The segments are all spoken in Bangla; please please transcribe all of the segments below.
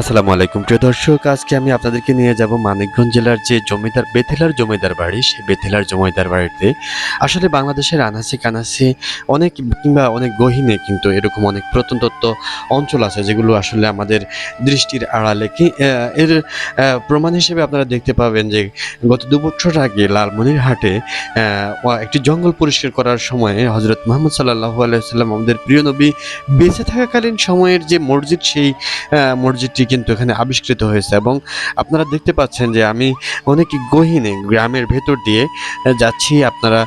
আসসালামু আলাইকুম। প্রিয় দর্শক, আজকে আমি আপনাদেরকে নিয়ে যাব মানিকগঞ্জ জেলার যে জমিদার, বেথেলার জমিদার বাড়ি। সেই বেথেলার জমিদার বাড়িতে। আসলে বাংলাদেশের আনাচে কানাচে অনেক কিংবা অনেক গহীনে কিন্তু এরকম অনেক প্রত্নতত্ত্ব অঞ্চল আছে, যেগুলো আসলে আমাদের দৃষ্টির আড়ালে কি এর প্রমাণ হিসেবে আপনারা দেখতে পাবেন যে গত দু বছর আগে লালমনিরহাটে একটি জঙ্গল পরিষ্কার করার সময় হজরত মোহাম্মদ সাল্লাহু আলাইসাল্লাম আমাদের প্রিয় নবী বেঁচে থাকাকালীন সময়ের যে মসজিদ, সেই মসজিদটি কিন্তু এখানে আবিষ্কৃত হয়েছে এবং আপনারা দেখতে পাচ্ছেন যে আমি অনেক গহীনে গ্রামের ভেতর দিয়ে যাচ্ছি। আপনারা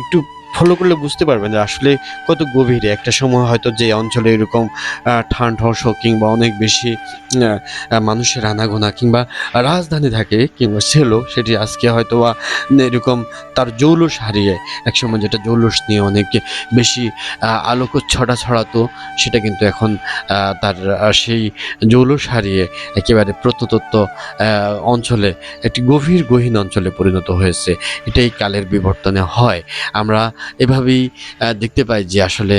একটু ফলো করলে বুঝতে পারবেন যে আসলে কত গভীরে একটা সময় হয়তো যে অঞ্চলে এরকম আহ, ঠান ঠস কিংবা অনেক বেশি মানুষের আনাগোনা কিংবা রাজধানী থাকে কিংবা ছিল সেটি আজকে হয়তো বা এরকম তার জৌলুস হারিয়ে একসময় যেটা জৌলুস নিয়ে অনেক বেশি আলোক ছড়া ছড়াতো সেটা কিন্তু এখন তার সেই জৌলুস হারিয়ে একেবারে প্রত্নতত্ত্ব অঞ্চলে একটি গভীর গহীন অঞ্চলে পরিণত হয়েছে। এটাই কালের বিবর্তনে হয়। আমরা এভাবেই দেখতে পাই যে আসলে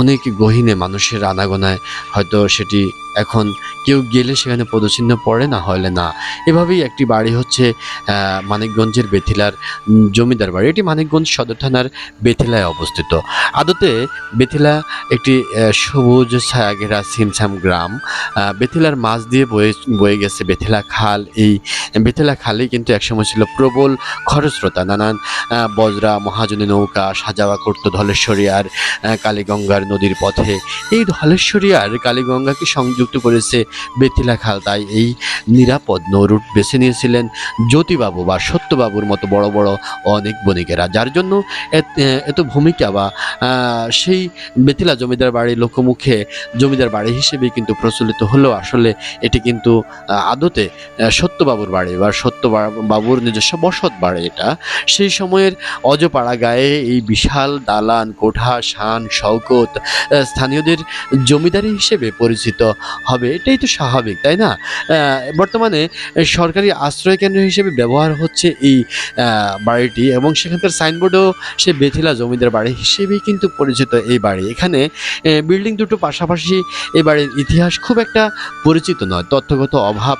অনেক গহীনে মানুষের আনাগোনায় হয়তো সেটি এখন কেউ গেলে সেখানে পদচিহ্ন পড়ে না, হলে না। এভাবেই একটি বাড়ি হচ্ছে মানিকগঞ্জের বেথিলার জমিদার বাড়ি। এটি মানিকগঞ্জ সদর থানার বেথিলায় অবস্থিত। আদতে বেথিলা একটি সবুজ ছায়া ঘেরা সিমসাম গ্রাম। বেথিলার মাছ দিয়ে বয়ে বয়ে গেছে বেথিলা খাল। এই বেথিলা খালেই কিন্তু একসময় ছিল প্রবল খরস্রোতা। নানান বজরা, মহাজনী নৌকা, সাজাওয়া করতো ধলেশ্বরী আর কালীগঙ্গার নদীর পথে। এই ধলেশ্বরী আর কালীগঙ্গাকে সংযুক্ত করেছে বেথিলা খাল। তাই এই নিরাপদ নৌরুট বেছে নিয়েছিলেন জ্যোতিবাবু বা সত্যবাবুর মতো বড় বড় অনেক বণিকেরা। যার জন্য এত- ভূমিকা বা সেই বেথিলা জমিদার বাড়ির লোকমুখে জমিদার বাড়ি হিসেবে কিন্তু প্রচলিত হলেও আসলে এটি কিন্তু আদতে সত্যবাবুর বাড়ি বা সত্য বা- বাবুর নিজস্ব বসত বাড়ি এটা। সেই সময়ের অজপাড়া গায়ে এই বিশাল দালান, কোঠা, শান, শওকত স্থানীয়দের জমিদারি হিসেবে পরিচিত হবে। এটাই তো স্বাভাবিক, তাই না? বর্তমানে সরকারি আশ্রয় কেন্দ্র হিসেবে ব্যবহার হচ্ছে এই বাড়িটি এবং সেখানকার সাইনবোর্ডেও সে বেথিলা জমিদার বাড়ি হিসেবেই কিন্তু পরিচিত এই বাড়ি। এখানে বিল্ডিং দুটো পাশাপাশি এই বাড়ির ইতিহাস খুব একটা পরিচিত নয়, তথ্যগত অভাব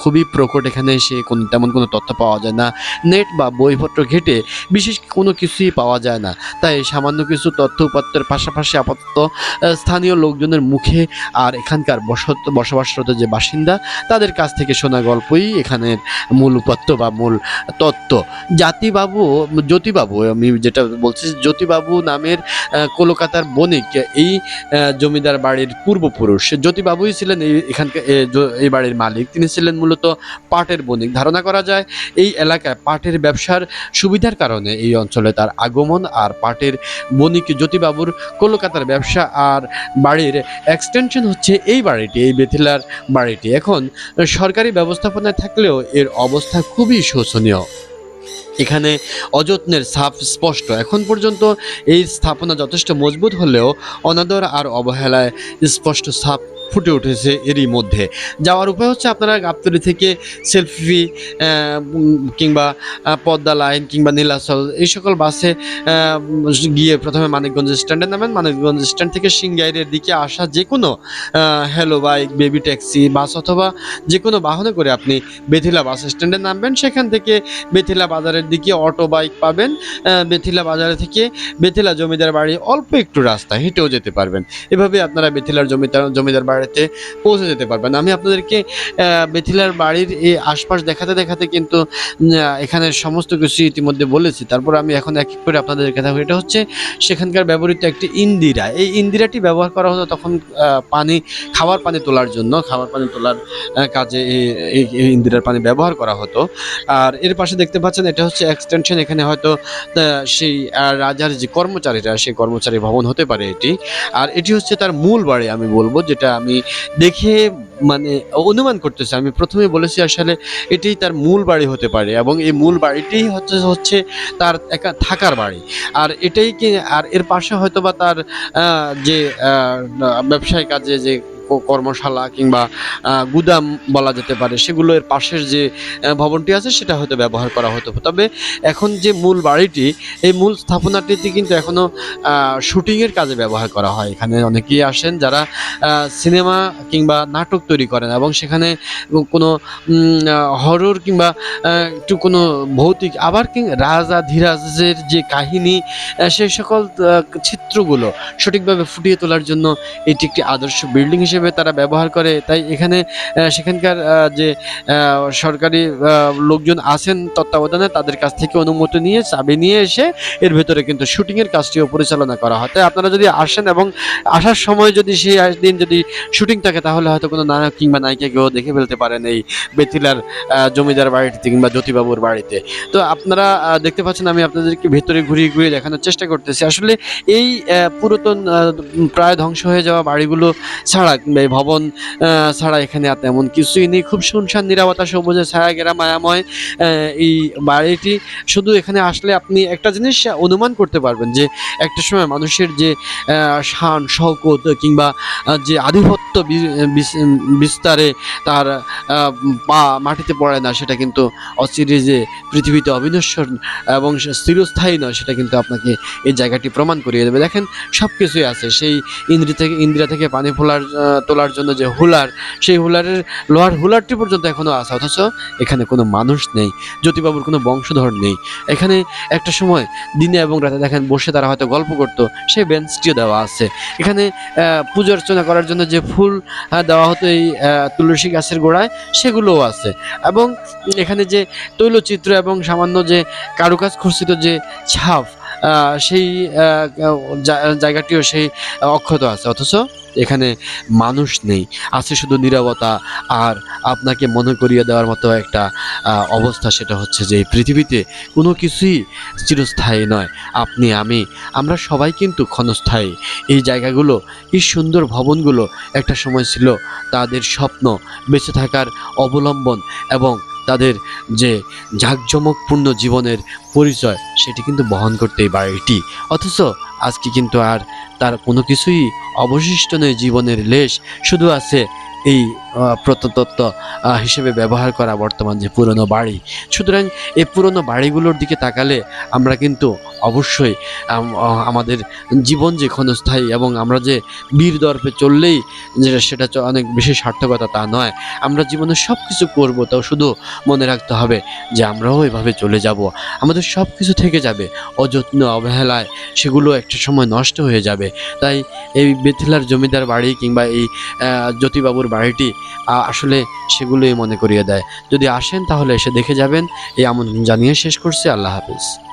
খুবই প্রকট এখানে এসে কোনো তেমন কোনো তথ্য পাওয়া যায় না। নেট বা বইপত্র ঘেটে বিশেষ কোনো কিছুই পাওয়া যায় না। তাই সামান্য কিছু তথ্য উপাত্তের পাশাপাশি আপাতত স্থানীয় লোকজনের মুখে আর এখানকার বসত, বসবাসরত যে বাসিন্দা, তাদের কাছ থেকে শোনা গল্পই এখানের মূল উপাত্ত বা মূল তত্ত্ব। জাতিবাবু, জ্যোতিবাবু, আমি যেটা বলছি জ্যোতিবাবু নামের কলকাতার বণিক, এই জমিদার বাড়ির পূর্বপুরুষ। জ্যোতিবাবুই ছিলেন এই, এখানকার এই বাড়ির মালিক। তিনি ছিলেন মূলত পাটের বণিক। ধারণা করা যায়, এই এলাকায় পাটের ব্যবসার সুবিধার কারণে এই অঞ্চলে তার আগমন আর পাটের বণিক জ্যোতিবাবুর কলকাতার ব্যবসা আর বাড়ির এক্সটেনশন হচ্ছে এই বাড়িটি, এই বেথিলার বাড়িটি। এখন সরকারি ব্যবস্থাপনায় থাকলেও এর অবস্থা খুবই শোচনীয়। এখানে অযত্নের ছাপ স্পষ্ট। এখন পর্যন্ত এই স্থাপনা যথেষ্ট মজবুত হলেও অনাদর আর অবহেলায় স্পষ্ট ছাপ ফুটে উঠেছে এরই মধ্যে। যাওয়ার উপায় হচ্ছে আপনারা গাবতলি থেকে সেলফি কিংবা পদ্মা লাইন কিংবা নীলাচল এই সকল বাসে গিয়ে প্রথমে মানিকগঞ্জ স্ট্যান্ডে নামেন। মানিকগঞ্জ স্ট্যান্ড থেকে সিংগাইরের দিকে আসা যে কোনো hello bike baby taxi bus অথবা যে কোনো বাহনে করে আপনি বেথিলা বাস স্ট্যান্ডে নামবেন। সেখান থেকে বেথিলা বাজারের দিকে অটো বাইক পাবেন। বেথিলা বাজারে থেকে বেথিলা জমিদার বাড়ি অল্প একটু রাস্তা হেঁটেও যেতে পারবেন। এভাবে আপনারা বেথিলার জমিদার জমিদার বাড়িতে পৌঁছে যেতে পারবেন। আমি আপনাদেরকে বেথিলার বাড়ির এই আশপাশ দেখাতে দেখাতে কিন্তু এখানের সমস্ত কিছু ইতিমধ্যে বলেছি। তারপর আমি এখন এক এক করে আপনাদের দেখাবো এটা হচ্ছে সেখানকার ব্যবহৃত একটি ইন্দিরা। এই ইন্দিরাটি ব্যবহার করা হতো তখন পানি, খাবার পানি তোলার জন্য। খাবার পানি তোলার কাজে এই ইন্দিরার পানি ব্যবহার করা হতো। আর এর পাশে দেখতে পাচ্ছেন, এটা হচ্ছে এক্সটেনশন এখানে হয়তো সেই রাজার যে কর্মচারীরা, সেই কর্মচারী ভবন হতে পারে এটি। আর এটি হচ্ছে তার মূল বাড়ি আমি বলব, যেটা আমি দেখে মানে অনুমান করতেছি। আমি প্রথমে বলেছি আসলে এটি তার মূল বাড়ি হতে পারে এবং এই মূল বাড়িটি হচ্ছে হচ্ছে তার একা, থাকার বাড়ি। আর এটাই কি, আর এর পাশে হয়তো বা তার যে ব্যবসায় কাজে যে কর্মশালা কিংবা গুদাম বলা যেতে পারে, সেগুলো এর পাশের যে ভবনটি আছে সেটা হয়তো ব্যবহার করা হতো। তবে এখন যে মূল বাড়িটি, এই মূল স্থাপনাটিতে কিন্তু এখনও শুটিংয়ের কাজে ব্যবহার করা হয়। এখানে অনেকেই আসেন যারা সিনেমা কিংবা নাটক তৈরি করেন এবং সেখানে কোনো হরর কিংবা একটু কোনো ভৌতিক, আবার কি রাজা ধীরাজের যে কাহিনী সেই সকল চিত্রগুলো সঠিকভাবে ফুটিয়ে তোলার জন্য এটি একটি আদর্শ বিল্ডিং হিসেবে তারা ব্যবহার করে। তাই এখানে সেখানকার যে সরকারি লোকজন আছেন তত্ত্বাবধানে তাদের কাছ থেকে অনুমতি নিয়ে, চাবি নিয়ে এসে এর ভেতরে কিন্তু শুটিংয়ের কাজটিও পরিচালনা করা হয়। তাই আপনারা যদি আসেন এবং আসার সময় যদি সেই দিন যদি শুটিং থাকে, তাহলে হয়তো কোনো নায়ক কিংবা নায়িকাকেও দেখে ফেলতে পারেন এই বেতিলার জমিদার বাড়িতে কিংবা জ্যোতিবাবুর বাড়িতে। তো আপনারা দেখতে পাচ্ছেন আমি আপনাদেরকে ভেতরে ঘুরিয়ে ঘুরিয়ে দেখানোর চেষ্টা করতেছি। আসলে এই পুরাতন প্রায় ধ্বংস হয়ে যাওয়া বাড়িগুলো ছাড়া ভবন ছাড়া এখানে আর তেমন কিছুই নেই। খুব শুনশান, নিরাপত্তা, সবুজে ছায়া গেরা মায়াময় এই বাড়িটি শুধু এখানে আসলে আপনি একটা জিনিস অনুমান করতে পারবেন যে, একটা সময় মানুষের যে শান, শওকত কিংবা যে আধিপত্য বিস্তারে তার পা মাটিতে পড়ে না, সেটা কিন্তু অচিরে যে পৃথিবীতে অবিনশ্বর এবং স্থিরস্থায়ী নয়, সেটা কিন্তু আপনাকে এই জায়গাটি প্রমাণ করিয়ে দেবে। দেখেন সব কিছুই আছে। সেই ইন্দ্রি থেকে, ইন্দ্রিয়া থেকে পানি ফোলার তোলার জন্য যে হুলার, সেই হুলারের লোহার হুলারটি পর্যন্ত এখনও আছে, অথচ এখানে কোনো মানুষ নেই, জ্যোতিবাবুর কোনো বংশধর নেই। এখানে একটা সময় দিনে এবং রাতে দেখেন বসে তারা হয়তো গল্প করতো, সেই বেঞ্চটিও দেওয়া আছে। এখানে পূজা অর্চনা করার জন্য যে ফুল দেওয়া হতো এই তুলসী গাছের গোড়ায়, সেগুলোও আছে। এবং এখানে যে তৈলচিত্র এবং সামান্য যে কারুকাজ খচিত যে ছাপ সেই জায়গাটিও সেই অক্ষত আছে, অথচ এখানে মানুষ নেই। আছে শুধু নীরবতা আর আপনাকে মনে করিয়ে দেওয়ার মতো একটা অবস্থা সেটা হচ্ছে যে এই পৃথিবীতে কোনো কিছুই চিরস্থায়ী নয়। আপনি, আমি, আমরা সবাই কিন্তু ক্ষণস্থায়ী। এই জায়গাগুলো, এই সুন্দর ভবনগুলো একটা সময় ছিল তাদের স্বপ্ন বেঁচে থাকার অবলম্বন এবং তাদের যে জাঁকজমকপূর্ণ জীবনের পরিচয়, সেটি কিন্তু বহন করতে এই বাড়িটি অথচ আজকে কিন্তু আর তার কোনো কিছুই অবশিষ্ট নেই জীবনের লেশ, শুধু আছে এই প্রত্নতত্ত্ব হিসেবে ব্যবহার করা বর্তমান যে পুরনো বাড়ি। সুতরাং এই পুরনো বাড়িগুলোর দিকে তাকালে আমরা কিন্তু অবশ্যই আমাদের জীবন যে ক্ষণস্থায়ী এবং আমরা যে বীর দর্পে চললেই যে সেটা অনেক বেশি সার্থকতা তা নয়। আমরা জীবনে সব কিছু করব, তাও শুধু মনে রাখতে হবে যে আমরাও এভাবে চলে যাব। আমাদের সব কিছু থেকে যাবে, অযত্ন, অবহেলায় সেগুলো একটা সময় নষ্ট হয়ে যাবে। তাই এই বেথিলার জমিদার বাড়ি কিংবা এই জ্যোতিবাবুর বাড়িটি আসলে সেগুলোই মনে করিয়ে দেয়। যদি আসেন তাহলে এসে দেখে যাবেন। এই আমন্ত্রণ জানিয়ে শেষ করছি। আল্লাহ হাফিজ।